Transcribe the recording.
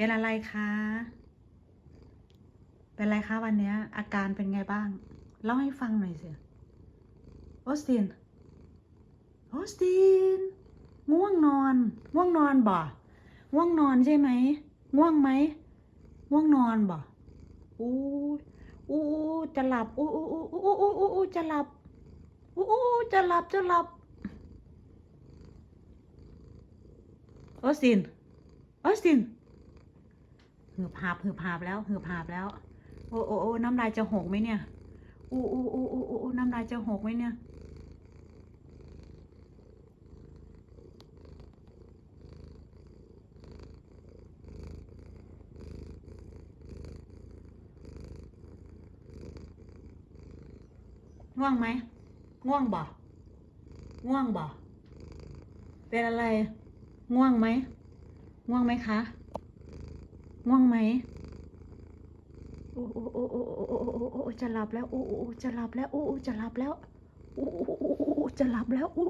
เป็นอะไรคะ เป็นอะไรคะวันนี้อาการเป็นไงบ้าง เล่าให้ฟังหน่อยสิโอสตินโอสตินง่วงนอน ง่วงนอนบ่ง่วงนอนใช่ไหม ง่วงไหม ง่วงนอนบ่อู้อู้จะหลับอู้อู้อู้อู้อู้อู้อู้จะหลับอู้อู้อู้จะหลับจะหลับออสตินออสติน หืบหาบหืบหาบแล้วหืบหาบแล้ว โอ้โอ้โอ้น้ำลายจะหกไหมเนี่ยอูอู้อู้อู้อู้อู้น้ำลายจะหกไหมเนี่ยง่วงไหมง่วงบ่ง่วงบ่เป็นอะไร ง่วงไหมง่วงไหมคะ ง่วงไหมโอ้โอ้โอ้โอ้โอ้โอ้โอ้จะหลับแล้วโอ้โอ้จะหลับแล้วโอ้โอ้จะหลับแล้วโอ้โอ้จะหลับแล้วโอ้